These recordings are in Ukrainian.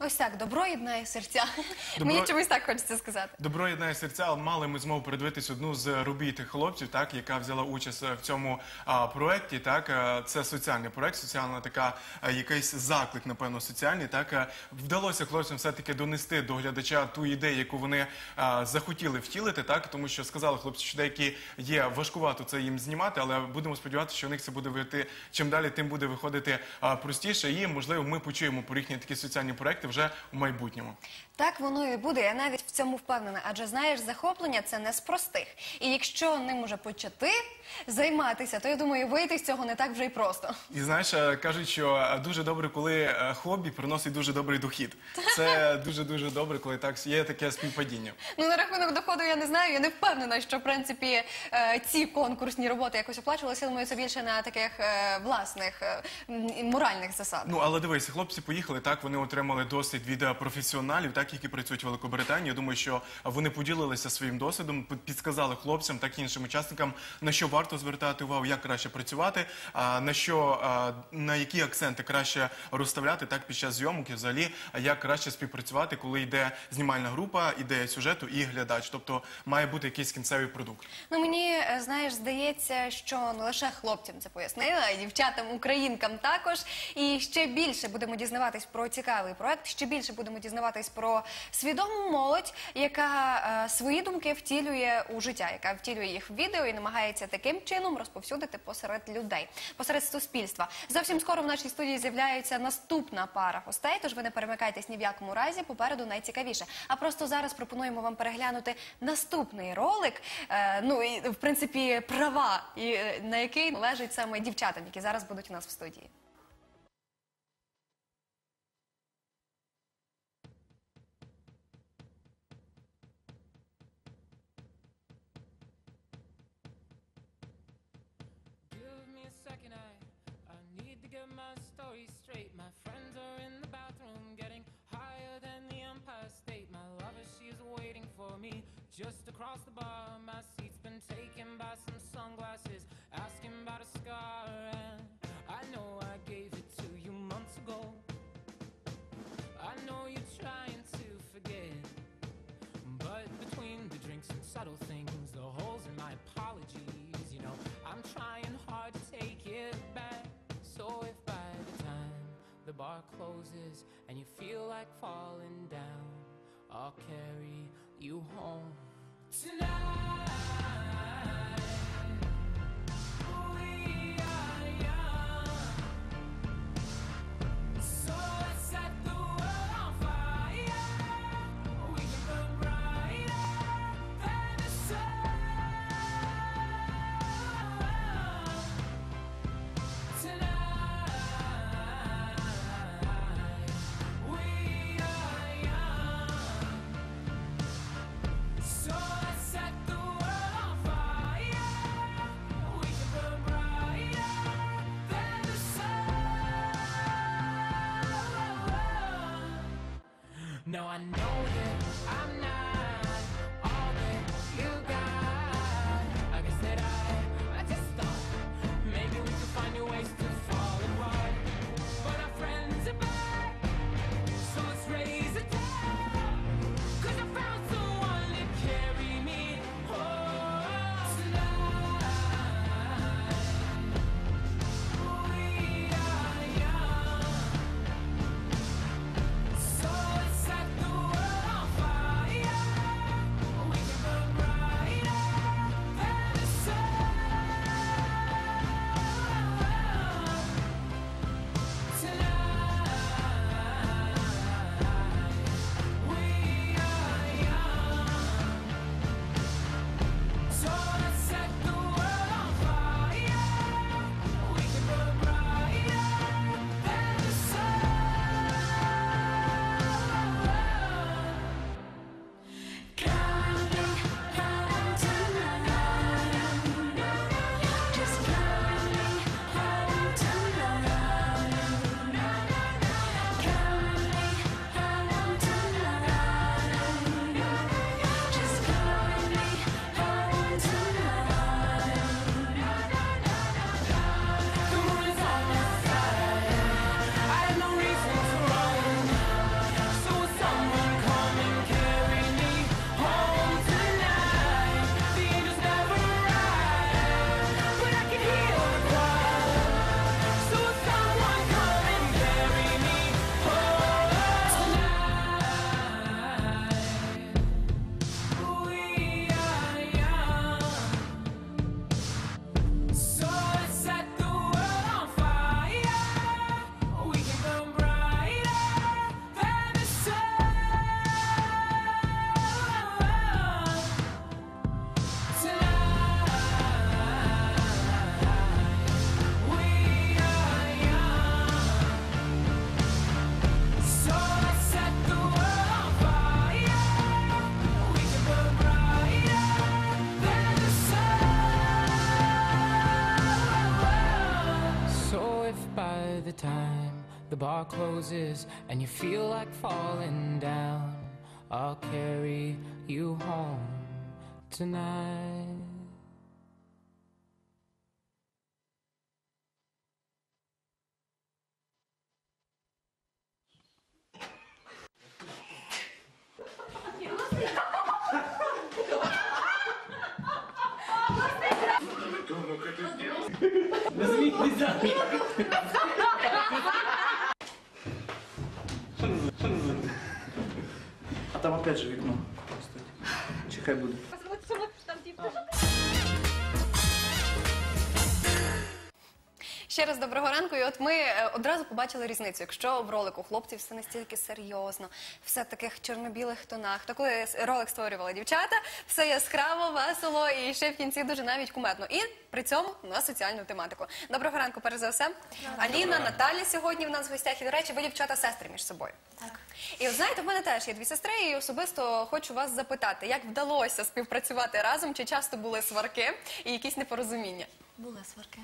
Ось так, добро єднає серця. Добро- Мені чомусь так хочеться сказати. Добро єднає серця, але мали ми змогу передивитись одну з робіт хлопців, так яка взяла участь е, в цьому а, проекті. Так Е, це соціальний проект, соціальна така е, якийсь заклик, напевно, соціальний. Так Е, вдалося хлопцям все таки донести до глядача ту ідею, яку вони а, захотіли втілити, так тому що сказали хлопці, що деякі є важкувато це їм знімати, але будемо сподіватися, що у них це буде вийти чим далі, тим буде виходити а, простіше, і можливо ми почуємо про їхні такі соціальні проекти вже у майбутньому. Так воно і буде. Я навіть в цьому впевнена. Адже знаєш, захоплення це не з простих. І якщо ним уже почати займатися, то я думаю, вийти з цього не так вже й просто. І знаєш, е, кажуть, що е, дуже добре, коли е, хобі приносить дуже добрий дохід. Це дуже дуже добре, коли так є таке співпадіння. Ну на рахунок доходу я не знаю. Я не впевнена, що в принципі ці конкурсні роботи якось оплачувалися. Думаю, це більше на таких власних моральних засадах. Ну але дивися, хлопці поїхали так. Вони отримали досвід від професіоналів, так які працюють в Великобританії. Я думаю, що вони поділилися своїм досвідом, підсказали хлопцям, так і іншим учасникам, на що варто звертати увагу, як краще працювати, на що на які акценти краще розставляти так під час зйомок і взагалі, як краще співпрацювати, коли йде знімальна група, ідея сюжету і глядач. Тобто має бути якийсь кінцевий продукт. Ну мені е, знаєш, здається, що не лише хлопцям це пояснила, а й дівчатам, українкам також. І ще більше будемо дізнаватись про цікавий проект. Ще більше будемо дізнаватись про свідому молодь, яка е, свої думки втілює у життя, яка втілює їх в відео і намагається таким чином розповсюдити посеред людей, посеред суспільства. Зовсім скоро в нашій студії з'являється наступна пара гостей. Тож ви не перемикайтесь ні в якому разі. Попереду найцікавіше. А просто зараз пропонуємо вам переглянути наступний ролик. е, ну і в принципі права, і, е, на який належить саме дівчатам, які зараз будуть у нас в студії. Me just across the bar. My seat's been taken by some sunglasses, asking about a scar. And I know I gave it to you months ago. I know you're trying to forget. But between the drinks and subtle things, the holes in my apologies, you know, I'm trying hard to take it back. So if by the time the bar closes and you feel like falling down, I'll carry you home tonight. Bar closes and you feel like falling down, I'll carry you home tonight. А там опять же вікно. Чи хай буде? Ще раз доброго ранку. І от ми е, одразу побачили різницю. Якщо в ролику хлопців все настільки серйозно, все в таких чорно-білих тонах. То коли ролик створювали дівчата, все яскраво, весело і ще в кінці дуже навіть кумедно. І при цьому на соціальну тематику. Доброго ранку, перш за все. Аліна, Наталя сьогодні в нас в гостях. І до речі, ви дівчата сестри між собою. Так. І от знаєте, в мене теж є дві сестри, і особисто хочу вас запитати, як вдалося співпрацювати разом, чи часто були сварки і якісь непорозуміння? Були сварки.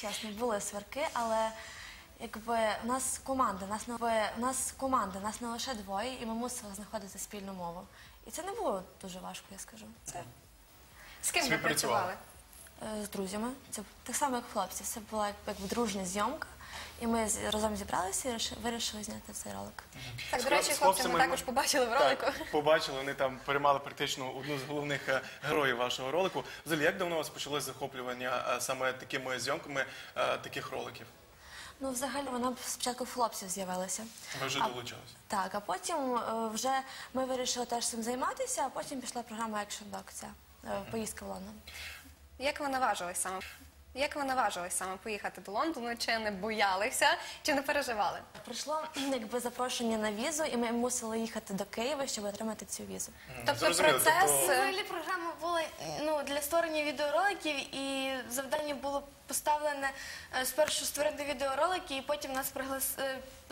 Чесно, були сварки, але якби у нас команда, нас не у нас команда, нас не лише двоє, і ми мусили знаходити спільну мову. І це не було дуже важко, я скажу. Це З ким ви Співпрацювали? працювали? е, з друзями. Це так само, як хлопці. Це була як- якби дружня зйомка. І ми з- разом зібралися і ріши- вирішили зняти цей ролик. Так, до речі, з хлопці ми хлопцями також ми- побачили в ролику. Так, побачили, вони там переймали практично одну з головних е, героїв вашого ролику. Взагалі, як давно у вас почалось захоплювання е, саме такими зйомками е, таких роликів? Ну, взагалі, вона б спочатку в хлопців з'явилася. Ви вже А- долучилися? Так, а потім е, вже ми вирішили теж цим займатися, а потім пішла програма Action Dog, ця е, поїздка в Лондон. Як ви наважились саме? Як ви наважились саме поїхати до Лондону? Чи не боялися, чи не переживали? Прийшло якби запрошення на візу, і ми мусили їхати до Києва, щоб отримати цю візу. Тобто Зрозуміло, процес тобто- е, Взагалі програма була ну, для створення відеороликів, і завдання було поставлене е, спершу створити відеоролики, і потім нас приглас...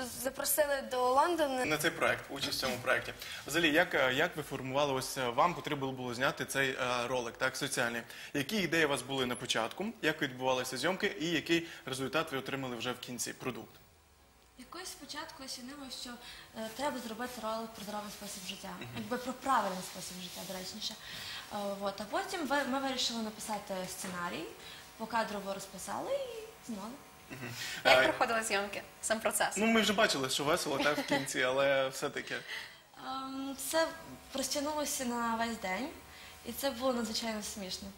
запросили до Лондона. на цей проект, участь в цьому проекті. Взагалі, як, е, як ви формували ось е, вам потрібно було зняти цей е, ролик, так соціальний? Які ідеї у вас були на початку? Як відбувалися зйомки, і який результат ви отримали вже в кінці продукт? Якось спочатку осінило, що е, треба зробити ролик про здоровий спосіб життя, якби про правильний спосіб життя, доречніше. Е, от, а потім ви- ми вирішили написати сценарій, покадрово розписали і зняли. Як Е, проходили зйомки? Сам процес? Ну, ми вже бачили, що весело так в кінці, але все-таки. Ем, Це розтягнулося на весь день, і це було надзвичайно смішно.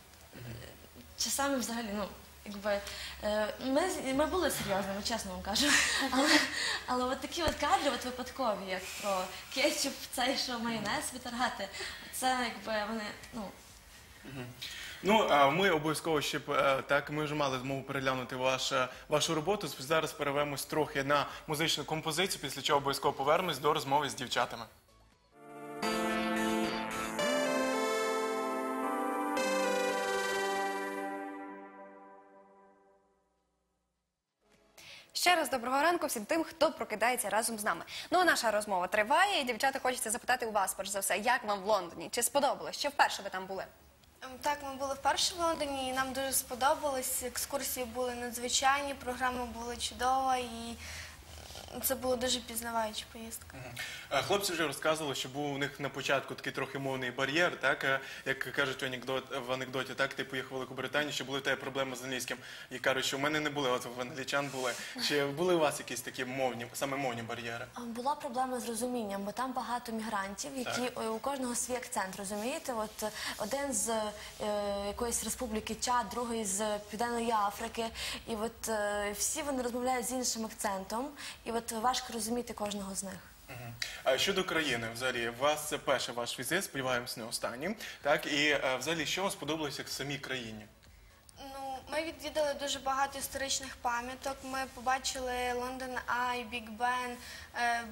Часами взагалі, ну, якби е, ми, з- ми були серйозними, чесно вам кажу. Але, але от такі от кадри, от випадкові, як про кетчуп, цей що майонез виторгати, це якби вони, ну. Ну, ми обов'язково ще е, так. Ми вже мали змогу переглянути ваш, е, вашу роботу. Зараз перевемось трохи на музичну композицію, після чого обов'язково повернемось до розмови з дівчатами. Ще раз доброго ранку всім тим, хто прокидається разом з нами. Ну а наша розмова триває, і дівчата хочеться запитати у вас, перш за все, як вам в Лондоні? Чи сподобалось? Чи вперше ви там були? Ем, Так, ми були вперше в Лондоні, і нам дуже сподобалось. Екскурсії були надзвичайні, програма була чудова, і це було дуже пізнаваюча поїздка. Е, Хлопці вже розказували, що був у них на початку такий трохи мовний бар'єр, так е, як кажуть в анекдот в анекдоті, так ти поїхав в Велику Британію, що були в тебе проблеми з англійським. І кажуть, що в мене не були, от в англічан були. Чи були у вас якісь такі мовні, саме мовні бар'єри? А, Була проблема з розумінням, бо там багато мігрантів, які е, у кожного свій акцент, розумієте? От е, один з е, якоїсь республіки Чад, другий з Південної Африки, і от е, всі вони розмовляють з іншим акцентом, і от важко розуміти кожного з них. Мгм. А щодо країни, взагалі, у вас це перший ваш візит, сподіваємось, не останній. Так і е, взагалі, що вам сподобалося в самій країні? Ну, ми відвідали дуже багато історичних пам'яток. Ми побачили Лондон Ай, Біг Бен, е,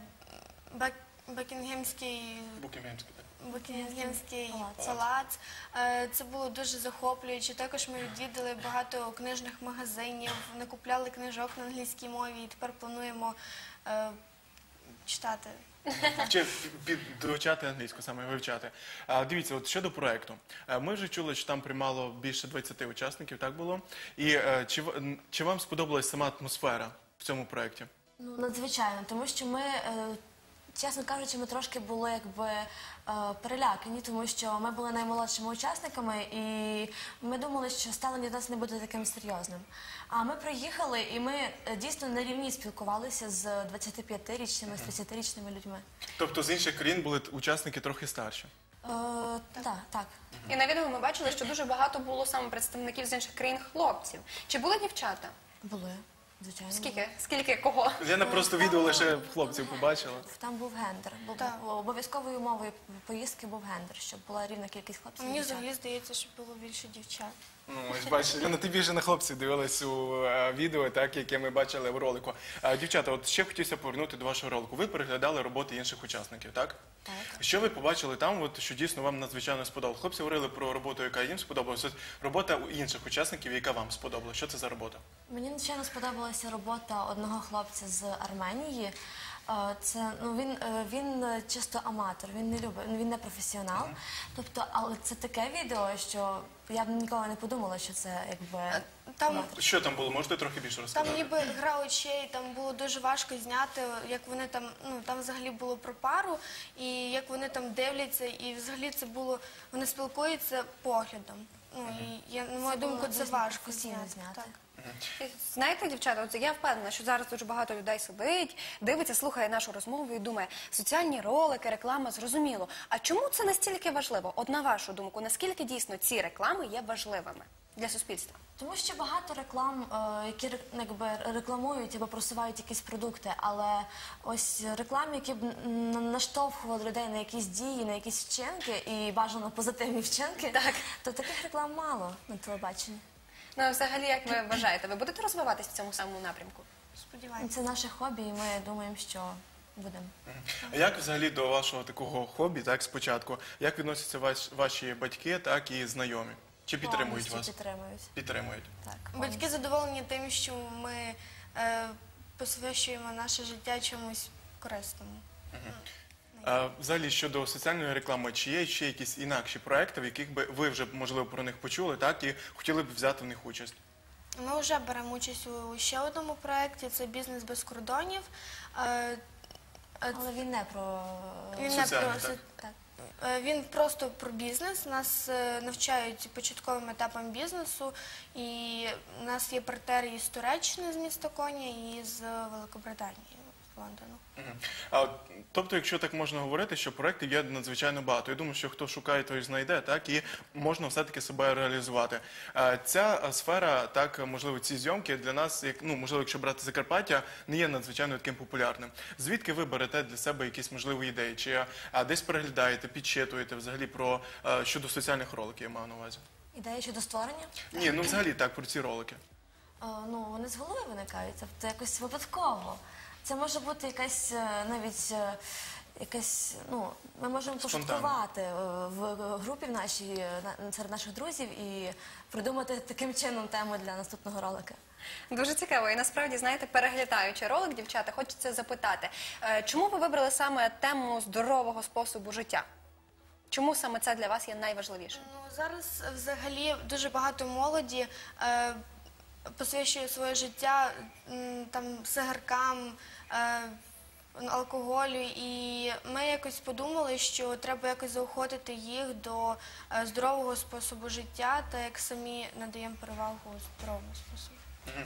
Бек- Бекінгемський Букінгемський, так. Букінгемський Палац. Е, Це було дуже захоплююче. Також ми відвідали багато книжних магазинів, накупляли книжок на англійській мові і тепер плануємо е, читати. Чи підвчати англійську, саме вивчати. А, дивіться, от щодо проекту. Е, Ми вже чули, що там приймало більше 20 учасників, так було? І е, чи, в- чи вам сподобалась сама атмосфера в цьому проєкті? Ну, надзвичайно, тому що ми, е, чесно кажучи, ми трошки були якби е, перелякані, тому що ми були наймолодшими учасниками, і ми думали, що ставлення до нас не буде таким серйозним. А ми приїхали, і ми е, дійсно на рівні спілкувалися з 25-річними, з 30-річними людьми. Тобто з інших країн були учасники трохи старші. Е, так, так. І на відео ми бачили, що дуже багато було саме представників з інших країн хлопців. Чи були дівчата? Були, звичайно. Скільки? Скільки кого? Лена просто відео лише хлопців побачила. Там був гендер. Так. обов'язковою умовою поїздки був гендер, щоб була рівна кількість хлопців. і Мені дівчат. взагалі здається, що було більше дівчат. Ну, ось бачиш, Лена, ти більше на хлопців дивилась у е, відео, так, яке ми бачили в ролику. Е, дівчата, от ще хотілося повернути до вашого ролику. Ви переглядали роботи інших учасників, так? Так. Що ви побачили там, от, що дійсно вам надзвичайно сподобалось? Хлопці говорили про роботу, яка їм сподобалась. От робота у інших учасників, яка вам сподобалась. Що це за робота? Мені надзвичайно сподобалася робота одного хлопця з Арменії. Е, Це ну він, е, він е, чисто аматор, він не любить, він не професіонал. Тобто, але це таке відео, що я б ніколи не подумала, що це якби Там. Що там було? Можете трохи більше розказати? Там ніби гра очей, там було дуже важко зняти, як вони там, ну там взагалі було про пару, і як вони там дивляться, і взагалі це було, вони спілкуються поглядом. Ну і я на мою думку, це важко зняти. зняти. Так. І Знаєте, дівчата, от я впевнена, що зараз дуже багато людей сидить, дивиться, слухає нашу розмову і думає, соціальні ролики, реклама, зрозуміло. А чому це настільки важливо? От на вашу думку, наскільки дійсно ці реклами є важливими для суспільства? Тому що багато реклам, е, які ре- якби рекламують або просувають якісь продукти, але ось реклам, які б н- наштовхували людей на якісь дії, на якісь вчинки і бажано позитивні вчинки, Так. то таких реклам мало на телебаченні. Ну, а взагалі, як ви вважаєте, ви будете розвиватись в цьому самому напрямку? Сподіваюся. Це наше хобі, і ми думаємо, що будемо. А як взагалі до вашого такого хобі, так, спочатку, як відносяться ваш, ваші батьки, так і знайомі? Чи підтримують Повністю вас? Підтримують. Підтримують. Так, Батьки задоволені тим, що ми е, посвящуємо наше життя чомусь корисному. А, взагалі щодо соціальної реклами, чи є ще якісь інакші проекти, в яких би ви вже можливо про них почули, так і хотіли б взяти в них участь? Ми вже беремо участь у ще одному проєкті, це бізнес без кордонів. Е, е, але він не про Він не Соціальний, про так? так. Е, Він просто про бізнес. Нас е, навчають початковим етапам бізнесу, і у нас є партнери із Туреччини з міста Коня і з Великобританії Лондону. Мгм. А, тобто, якщо так можна говорити, що проєктів є надзвичайно багато. Я думаю, що хто шукає, той знайде, так і можна все-таки себе реалізувати. А, ця сфера, так можливо, ці зйомки для нас, як ну можливо, якщо брати Закарпаття, не є надзвичайно таким популярним. Звідки ви берете для себе якісь можливі ідеї? Чи а, десь переглядаєте, підчитуєте взагалі про а, щодо соціальних роликів, я маю на увазі? Ідеї щодо створення. Ні, ну взагалі так про ці ролики. Е, ну, вони з голови виникають, тобто якось випадково. Це може бути якась е, навіть е, якась, ну, ми можемо Спонтанно. пошуткувати е, в групі в нашій е, на- серед наших друзів і придумати таким чином тему для наступного ролика. Дуже цікаво. І насправді, знаєте, переглядаючи ролик, дівчата, хочеться запитати, е, чому ви вибрали саме тему здорового способу життя? Чому саме це для вас є найважливішим? Ну зараз е, взагалі дуже багато молоді е, посвящує своє життя там сигаркам. Е, Алкоголю, і ми якось подумали, що треба якось заохотити їх до е, здорового способу життя, та як самі надаємо перевагу здоровому способу.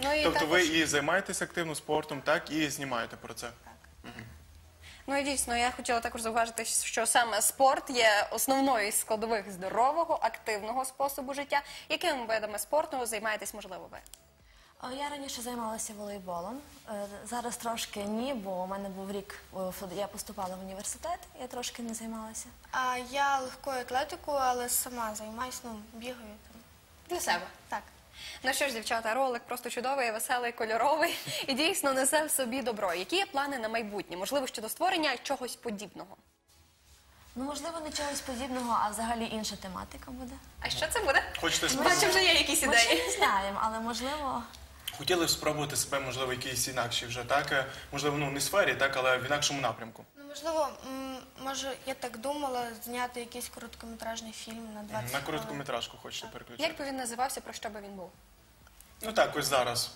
Ну і тобто ви і займаєтесь активно спортом, так і знімаєте про це. Так Ну і дійсно, я хотіла також зауважити, що саме спорт є основною із складових здорового, активного способу життя. Якими видами спорту займаєтесь, можливо, ви? Я раніше займалася волейболом. Е, Зараз трошки ні, бо у мене був рік, е, я поступала в університет, я трошки не займалася. А я легкою атлетикою, але сама займаюся, ну, бігаю там. Для себе. Так. Ну що ж, дівчата, ролик просто чудовий, веселий, кольоровий і дійсно несе в собі добро. Які є плани на майбутнє? Можливо, щодо створення чогось подібного? Ну, можливо, не чогось подібного, а взагалі інша тематика буде. А що це буде? Хочете Бачу, вже є якісь Ми ще ідеї. не знаємо, але можливо. Хотіли б спробувати себе, можливо, якийсь інакший вже, так? Е, Можливо, ну не сфері, так, але в інакшому напрямку. Ну, можливо, м, може, я так думала зняти якийсь короткометражний фільм на 20 На хвилин. короткометражку хочете переключити. Як би він називався, про що би він був? Ну так, ось зараз.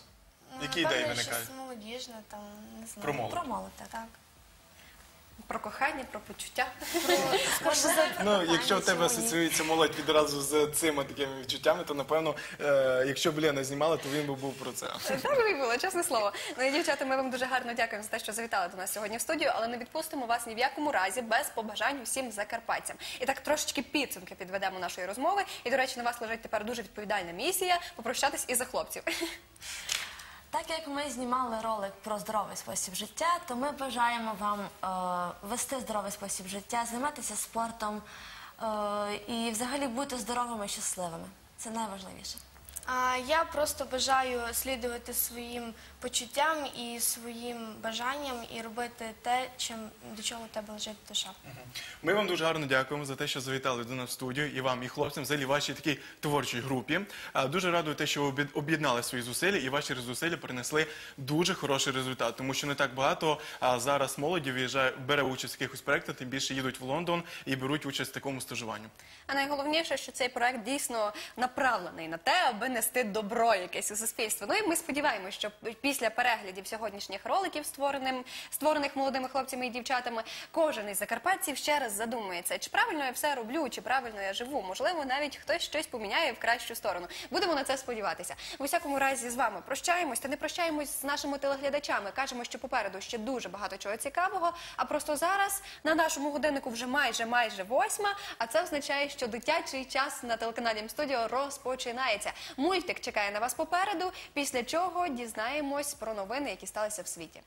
Ну, Які напевно, ідеї виникають? Щось молодіжне, там, не знаю. Про молодь. Про молодь, так. Так. Про кохання, про почуття. Ну, якщо в тебе асоціюється молодь відразу з цими такими відчуттями, то напевно, е, якщо б Лена знімала, то він би був про це. Так і було, чесне слово. Ну і дівчата, ми вам дуже гарно дякуємо за те, що завітали до нас сьогодні в студію, але не відпустимо вас ні в якому разі без побажань усім закарпатцям. І так трошечки підсумки підведемо нашої розмови. І, до речі, на вас лежить тепер дуже відповідальна місія попрощатись і за хлопців. Так як ми знімали ролик про здоровий спосіб життя, то ми бажаємо вам е, вести здоровий спосіб життя, займатися спортом е, і взагалі бути здоровими і щасливими. Це найважливіше. А я просто бажаю слідувати своїм почуттям і своїм бажанням і робити те, чим до чого в тебе лежить душа. Ми вам дуже гарно дякуємо за те, що завітали до нас в студію, і вам, і хлопцям, взагалі вашій такій творчій групі. А, Дуже радую те, що ви об'єд- об'єднали свої зусилля, і ваші зусилля принесли дуже хороший результат, тому що не так багато а, зараз молоді виїжджає, бере участь в якихось проєктах, тим більше їдуть в Лондон і беруть участь в такому стажуванні. А найголовніше, що цей проект дійсно направлений на те, аби нести добро якесь у суспільство. Ну і ми сподіваємося, що після переглядів сьогоднішніх роликів, створеним створених молодими хлопцями і дівчатами, кожен із закарпатців ще раз задумується, чи правильно я все роблю, чи правильно я живу. Можливо, навіть хтось щось поміняє в кращу сторону. Будемо на це сподіватися. В усякому разі з вами прощаємось та не прощаємось з нашими телеглядачами. Кажемо, що попереду ще дуже багато чого цікавого. А просто зараз на нашому годиннику вже майже майже восьма. А це означає, що дитячий час на телеканалі М-студіо розпочинається. Мультик чекає на вас попереду. Після чого дізнаємось про новини, які сталися в світі.